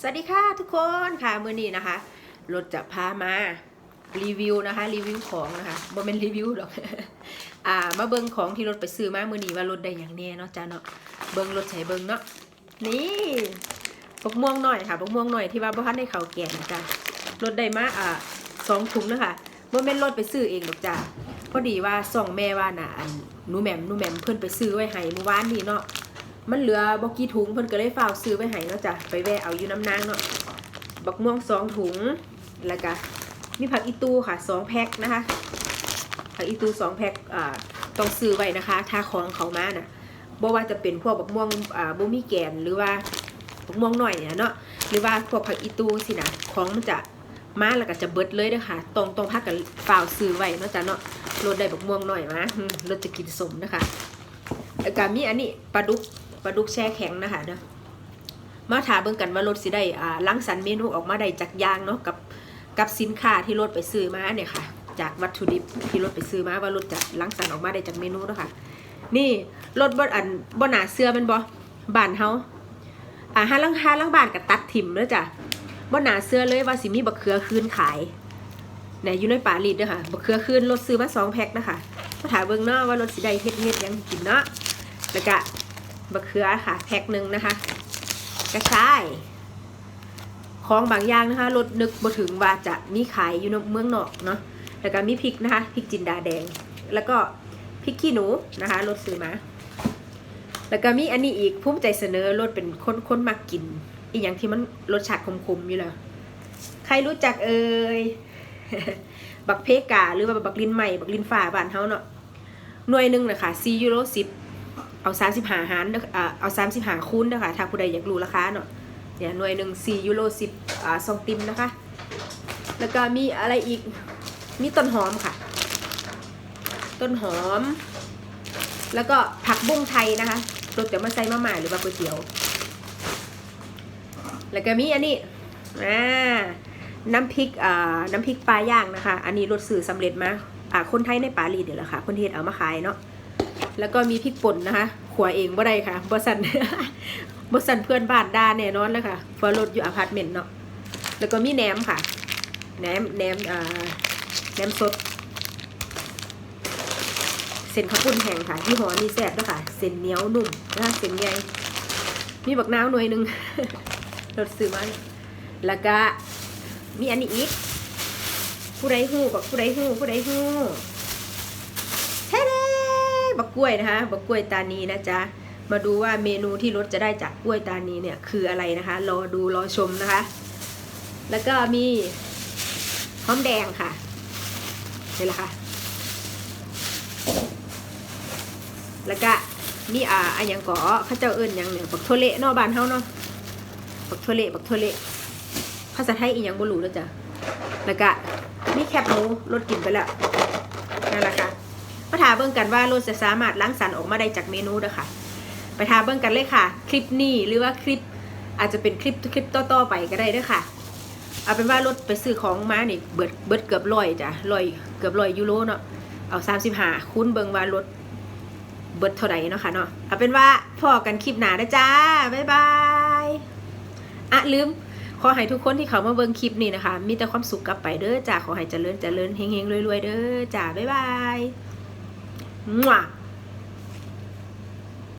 สวัสดีค่ะทุกคนค่ะมื้อนี้นะคะรถจะพามารีวิวนะคะรีวิวของนะคะบ่เป็นรีวิวหรอกอ่ามาเบิ่งของที่รถไปซื้อมามื้อนี้ว่ารถได้อย่างแน่เนาะจ้าเนาะเบิ่งรถใช้เบิ่งเนาะนี่บกม่วงหน่อยค่ะบกม่วงหน่อยที่ว่าบ่ทันได้เขาแกงนะจ้ารถได้มาอ่าสองถุงนะคะบ่แม่นรถไปซื้อเองหรอกจ้าพอดีว่าส่องแม่ว่าน่ะอันหนูแหม่มหนูแหม่มเพิ่อนไปซื้อไว้ให้เมื่อวานนี้เนาะ มันเหลือบอกกี่ถุงเพิ่นก็เลยฝากซื้อไปให้เนาะจ้ะไปแวะเอาอยู่น้ำนางเนาะบักม่วงสองถุงแล้วก็มีผักอีตูค่ะสองแพ็คนะคะผักอีตูสองแพ็คอ่าต้องซื้อไว้นะคะถ้าของเขามาน่ะบ่ว่าจะเป็นพวกบักม่วงอ่าบ่มีแกนหรือว่าบักม่วงหน่อยเนี่ยเนาะหรือว่าพวกผักอีตูสินะของมันจะมาแล้วก็จะเบิดเลยเด้อค่ะตรงตรงพักกับฝ่าวซื้อไว้เนาะจ้ะเนาะรถได้บักม่วงหน่อยมารถจะกินสมนะคะแล้วก็มีอันนี้ปลาดุก ปลาดุกแช่แข็งนะคะเนาะมาถามเบิ่งกันว่ารถสิได้อ่าล้างสรรเมนูออกมาได้จากยางเนาะกับกับสินค้าที่รถไปซื้อมาเนี่ยค่ะ จากวัตถุดิบที่รถไปซื้อมาว่ารถจะล้างสรรออกมาได้จากเมนูเนาะค่ะ นี่รถบนอันบนหนาเสื้อมันบ่บานเฮาอ่าห้าลังห้าลังบานกับตัดถิ่มแล้วจ้ะบนหนาเสื้อเลยว่าสิมีบักเขือคืนขายไหนอยู่ในป่าลีดเด้อค่ะบักเขือคืนรถซื้อมาสองแพ็คนะคะมาถามเบิ่งเนาะว่ารถสิได้เฮ็ดเฮ็ดยังกินเนาะแล้วก็ บะเขือค่ะ แพ็คหนึ่งนะคะ กระชาย ของบางอย่างนะคะรถนึกบ่ถึงว่าจะมีขายอยู่ในเมืองนอกเนาะแล้วก็มีพริกนะคะพริกจินดาแดง แล้วก็พริกขี้หนูนะคะรถซื้อมา แล้วก็มีอันนี้อีกภูมิใจเสนอรถเป็นคนคนมักกิน อีกอย่างที่มันรสชาติขมๆอยู่แล้วใครรู้จักเอ่ยบักเพกาหรือว่าบักลินใหม่บักลินฝ่าบ้านเฮาเนาะหน่วยหนึ่งนะคะ4ยูโร10 เอาสามสิบหาหารเด้ออ่าเอาสามสิบหาคูณเด้อค่ะถ้าผู้ใดอยากรู้ราคาเนาะเนี่ยหน่วยหนึ่งสี่ยูโรสิบอ่าสองติมนะคะ แล้วก็มีอะไรอีกมีต้นหอมค่ะ ต้นหอม แล้วก็ผักบุ้งไทยนะคะรสจะมาใส่มาม่าหรือว่าก๋วยเตี๋ยว แล้วก็มีอันนี้อ่าน้ำพริกอ่าน้ำพริกปลาย่างนะคะ อันนี้รสสื่อสำเร็จมาอ่าคนไทยในปารีสเดี๋ยวแหละค่ะคนเที่เอามาขายเนาะ แล้วก็มีพริกป่นนะคะขวเองบ่ได้ค่ะบ่สันบ่สันเพื่อนบ้านด่าแน่นอนเลยค่ะเพราะรถอยู่อพาร์ตเมนต์เนาะแล้วก็มีแหนมค่ะแหนมแหนมอ่าแหนมสดเส้นข้าวปุ้นแห้งค่ะยี่หอนี้แซ่บด้วยค่ะเส้นเหนียวนุ่มนะคะเส้นใหญ่มีบักนาวหน่วยหนึ่งรถซื้อมาแล้วก็มีอันนี้อีกผู้ใดฮู้บอกผู้ใดฮู้ผู้ใดฮู้ บักกล้วยนะคะบักกล้วยตานีนะจ๊ะมาดูว่าเมนูที่รสจะได้จากกล้วยตานีเนี่ยคืออะไรนะคะรอดูรอชมนะคะ แล้วก็มีหอมแดงค่ะนี่แหละค่ะ แล้วก็มีอ่าอันยังก่อข้าเจ้าเอิญยังเนี่ยบักโทเละนอกบ้านเฮาเนาะบักโทเละบักโทเละภาษาไทยอีหยังบ่รู้แล้วจ้ะแล้วก็มีแคบหมูรสกินไปแล้วนั่นแหละค่ะ มาถาเบิ่งกันว่ารสจะสามารถล้างสรรออกมาได้จากเมนูเด้อค่ะไปถาเบิ่งกันเลยค่ะ คลิปนี้หรือว่าคลิปอาจจะเป็นคลิปคลิปต่อๆไปก็ได้เด้อค่ะ เอาเป็นว่ารถไปซื้อของมานี่เบิดเบิดเกือบร้อยจ้ะร้อยเกือบร้อยยูโรเนาะเอาสามสิบห้าคูณเบิ่งว่ารถเบิดเท่าไหร่เนาะค่ะเนาะเอาเป็นว่าพอกันคลิปหน้านะจ้าบ๊ายบายอะลืมขอให้ทุกคนที่เขามาเบิ่งคลิปนี้นะคะ มีแต่ความสุขกลับไปเด้อจ้าขอให้เจริญเจริญเฮงๆรวยๆเด้อจ้าบ๊ายบาย มั่ว